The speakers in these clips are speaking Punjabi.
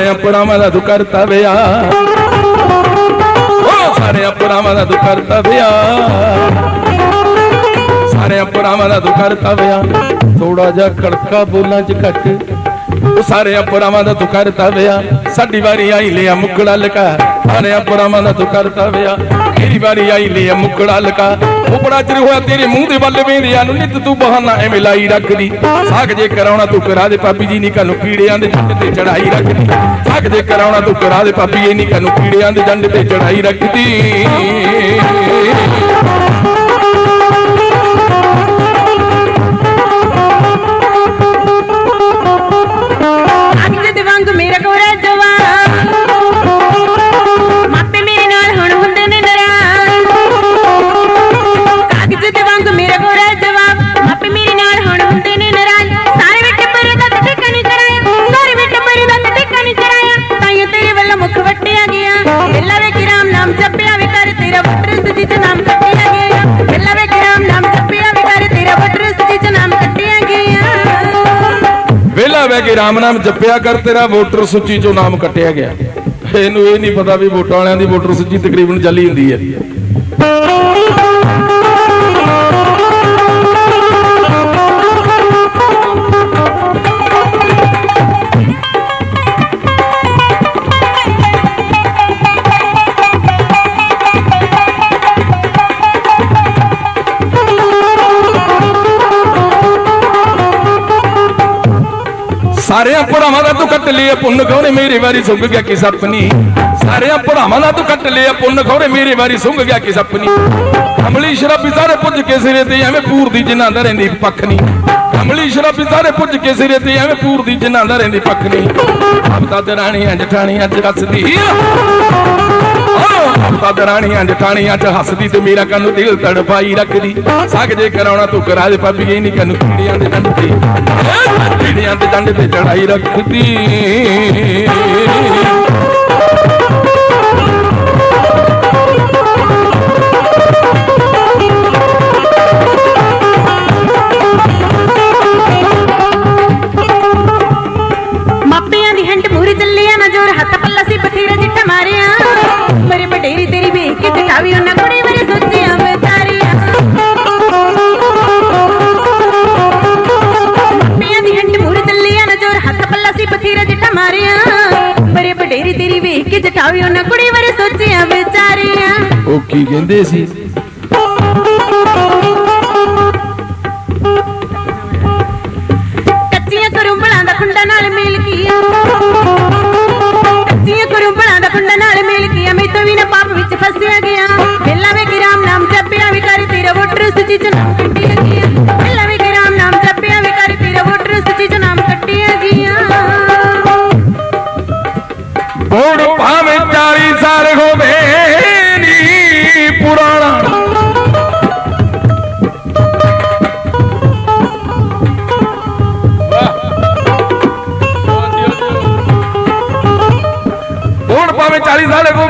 ਸਾਰਿਆਂ ਪੁਰਾਵਾਂ ਦਾ ਤੂੰ ਕਰਤਾ ਵਿਆ। ਸਾਰਿਆਂ ਪੁਰਾਵਾਂ ਦਾ ਤੂੰ ਕਰਤਾ ਵਿਆ। ਸਾਰਿਆਂ ਪੁਰਾਵਾਂ ਦਾ ਤੂੰ ਕਰਤਾ ਵਿਆ। ਥੋੜਾ ਜਿਹਾ ਕੜਕਾ ਬੋਲਾਂ ਚ ਘੱਟ। ਉਹ ਸਾਰਿਆਂ ਪੁਰਾਵਾਂ ਦਾ ਤੂੰ ਕਰਤਾ ਵਿਆ। ਸਾਡੀ ਵਾਰੀ ਆਈ ਲਿਆ ਮੁਕੜਾ ਲਕਾ। ਸਾਰਿਆਂ ਪੁਰਾਵਾਂ ਦਾ ਤੂੰ ਕਰਤਾ ਵਿਆ। ਮੇਰੀ ਵਾਰੀ ਆਈ ਲਿਆ ਮੁਕੜਾ ਲਕਾ। ਉਹ ਬੜਾ ਚਿਰ ਹੋਇਆ ਤੇਰੇ ਮੂੰਹ ਦੇ ਵੱਲ ਵੇਂਦਿਆਂ ਨੂੰ। ਨਿੱਤ ਤੂੰ ਬਹਾਨਾ ਐਵੇਂ ਲਾਈ ਰੱਖਦੀ। ਸਾਗ ਜੇ ਕਰਾਉਣਾ ਤੂੰ ਕਰਾ ਦੇ ਪਾਪੀ ਜੀ ਨਹੀਂ ਕਾਨੂੰ ਕੀੜਿਆਂ ਦੇ ਜੰਡ ਤੇ ਚੜਾਈ ਰੱਖਦੀ। ਸਾਗ ਜੇ ਕਰਾਉਣਾ ਤੂੰ ਕਰਾ ਦੇ ਪਾਪੀ ਜੀ ਨਹੀਂ ਕਾਨੂੰ ਕੀੜਿਆਂ ਦੇ ਜੰਡ ਤੇ ਚੜਾਈ ਰੱਖਦੀ। ਵੇਲਾ ਕੇ ਰਾਮ ਨਾਮ ਜਪਿਆ ਕਰ, ਤੇਰਾ ਵੋਟਰ ਸੂਚੀ ਚੋਂ ਨਾਮ ਕੱਟਿਆ ਗਿਆ। ਇਹਨੂੰ ਇਹ ਨਹੀਂ ਪਤਾ ਵੀ ਵੋਟਾਂ ਵਾਲਿਆਂ ਦੀ ਵੋਟਰ ਸੂਚੀ ਤਕਰੀਬਨ ਜਾਲੀ ਹੁੰਦੀ ਹੈ। ਸਾਰਿਆਂ ਭਰਾਵਾਂ ਦਾ ਤੂੰ ਕੱਟ ਲਿਆ ਪੁੰਨ, ਖੋਰੇ ਮੇਰੇ ਵਾਰੀ ਸੁੱਕ ਗਿਆ ਕਿ ਸਪਨੀ ਸਾਰਿਆਂ ਭਰਾਵਾਂ ਦਾ ਤੂੰ ਕੱਟ ਲਿਆ ਪੁੰਨ, ਖੋਰੇ ਮੇਰੇ ਵਾਰੀ ਸੁੱਕ ਗਿਆ ਕਿ ਸਪਨੀ ਅਮਲੀ ਸ਼ਰਾਬੀ ਸਾਰੇ ਪੁੱਜ ਕੇ ਸਿਰੇ ਤੇ, ਐਵੇਂ ਪੂਰ ਦੀ ਜਿਨ੍ਹਾਂ ਦਾ ਰਹਿੰਦੀ ਪੱਖ ਨਹੀਂ। ਅਮਲੀ ਸ਼ਰਾਬੀ ਸਾਰੇ ਪੁੱਜ ਕੇ ਸਿਰੇ ਤੇ, ਐਵੇਂ ਪੂਰ ਦੀ ਜਿਨ੍ਹਾਂ ਦਾ ਰਹਿੰਦੀ ਪੱਖ ਨਹੀਂ। ਹਫਤਾ ਦਰਾਣੀਆਂ ਜਠਾਣੀਆਂ ਚ ਹੱਸਦੀ। ਹਫਤਾ ਦਰਾਣੀਆਂ ਜਠਾਣੀਆਂ ਚ ਹੱਸਦੀ ਤੇ ਮੇਰਾ ਕੰਨ ਦਿਲ ਤੜਪਾਈ ਰੱਖਦੀ। ਸਾਗ ਜੇ ਕਰਾਉਣਾ ਤੂੰ ਕਰਾ ਦੇ ਪਾਪੀ ਇਹ ਨਹੀਂ ਕੰਨ ਕੀੜਿਆਂ ਦੇ ਡੰਡ ਤੇ। ਕੀੜਿਆਂ ਦੇ ਡੰਡ ਤੇ ਚੜਾਈ ਰੱਖਦੀ ਕੀ ਕਹਿੰਦੇ ਸੀ ਕੱਚੀਆਂ ਕਰੁੰਬਲਾਂ ਦਾ ਖੁੰਡਾ ਨਾਲ ਮਿਲ ਕੀਆ ਕੱਚੀਆਂ ਕਰੁੰਬਲਾਂ ਦਾ ਖੁੰਡਾ ਨਾਲ ਮਿਲ ਕੀਆ ਮੈਂ ਤਾਂ ਵੀ ਨਾ ਪਾਪ ਵਿੱਚ ਫਸਿਆ ਗਿਆ ਬਿੱਲਾ ਵੇ ਕਿ ਰਾਮ ਨਾਮ ਜਪਿਆ ਵੀ ਕਰ ਤੇਰਾ ਵੋਟਰ ਸੁਚੀ ਚ ਨਾਮ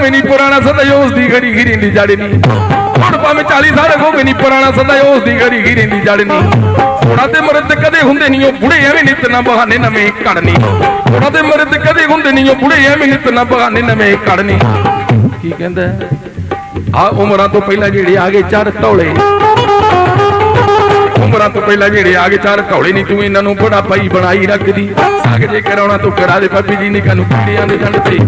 40 ਪੁਰਾਣਾ ਸਦਾ ਉਸ ਦੀ ਘੜੀ ਘਿਰੀ ਦੀ ਜੜ ਹੁਣ ਭਾਵੇਂ 40 ਸਾਲ ਹੋਵੇ ਨੀ ਪੁਰਾਣਾ ਸਦਾ ਉਸ ਦੀ ਘੜੀ ਘਿਰੀ ਦੀ ਜੜ ਥੋੜਾ ਤੇ ਮਰਦ ਕਦੇ ਹੁੰਦੇ ਨਹੀਂ ਉਹ ਬੁੜੇ ਐਵੇਂ ਨਿਤ ਨਾ ਬਹਾਨੇ ਨਵੇਂ ਘੜਨੀ ਥੋੜਾ ਤੇ ਮਰਦ ਕਦੇ ਹੁੰਦੇ ਨਹੀਂ ਉਹ ਬੁੜੇ ਐਵੇਂ ਨਿਤ ਨਾ ਬਹਾਨੇ ਨਵੇਂ ਘੜਨੀ ਕੀ ਕਹਿੰਦਾ? ਆ ਉਮਰਾਂ ਤੋਂ ਪਹਿਲਾਂ ਜਿਹੜੇ ਆ ਗਏ ਚਾਰ ਢੌਲੇ ਉਮਰਾਂ ਤੋਂ ਪਹਿਲਾਂ ਜਿਹੜੇ ਆ ਗਏ ਚਾਰ ਢੌਲੇ ਨਹੀਂ ਤੂੰ ਇਹਨਾਂ ਨੂੰ ਬੜਾ ਭਾਈ ਬਣਾਈ ਰੱਖਦੀ। ਸਾਗ ਜੇ ਕਰਾਉਣਾ ਤੂੰ ਕਰਾ ਦੇ ਪੱਪੀ ਜੀ ਨੇ ਕਾਨੂੰ ਕੀੜਿਆਂ ਦੇ ਜੰਡ ਤੇ।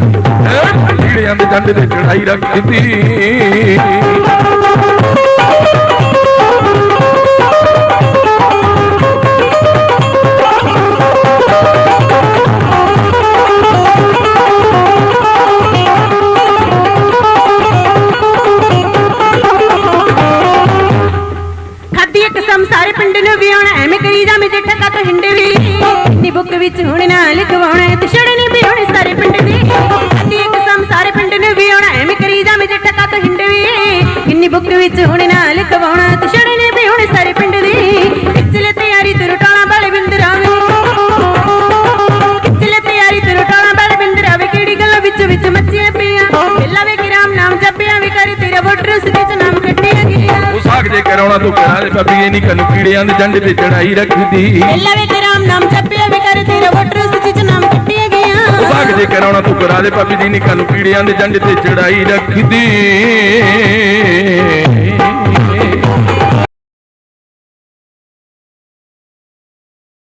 ਕੀੜਿਆਂ ਦੇ ਜੰਡ ਤੇ ਚੜਾਈ ਰੱਖ ਦਿੱਤੀ। ਜੱਠਾ ਵੀ ਨੀ ਬੁੱਕ ਵਿੱਚ ਹੁਣ ਨਾ ਲਿਖਵਾਉਣਾ ਤੇ ਛੜਨੀ ਵੀ ਹੋਣੀ ਸਾਰੇ ਪਿੰਡ ਦੀ। ਖਾਦੀ ਇੱਕ ਕਸਮ ਸਾਰੇ ਪਿੰਡ ਨੂੰ ਵਿਆਉਣਾ ਐਵੇਂ ਕਰੀ ਜਾਵੇਂ ਜੱਠਾ ਕਾ ਤੋਂ ਹਿੰਡੇ ਵੀ। ਕਿੰਨੀ ਬੁੱਕ ਵਿੱਚ ਹੁਣ ਨਾ ਲਿਖਵਾਉਣਾ ਉਹ ਜੇ ਕਰਾਉਣਾ ਤੂੰ ਕਰਾ ਦੇ ਪਾਪੀ ਇਹ ਨਹੀਂ ਕਾਨੂੰ ਕੀੜਿਆਂ ਦੇ ਜੰਡ ਤੇ ਚੜਾਈ ਰੱਖਦੀ। ਪਹਿਲਾਂ ਵੇ ਤੇ ਰਾਮ ਨਾਮ ਜਪਿਆ ਵੀ ਕਰ ਤੇਰਾ ਵੋਟਰ ਸੱਚੀ ਚ ਨਾਮ ਕੱਟਿਆ ਗਿਆ। ਸਾਗ ਜੇ ਕਰਾਉਣਾ ਤੂੰ ਕਰਾ ਦੇ ਭਾਬੀ ਦੀ ਨਿਕਾ ਨੂੰ ਪੀੜਿਆਂ ਦੇ ਜੰਡ ਤੇ ਚੜਾਈ ਰੱਖਦੀ।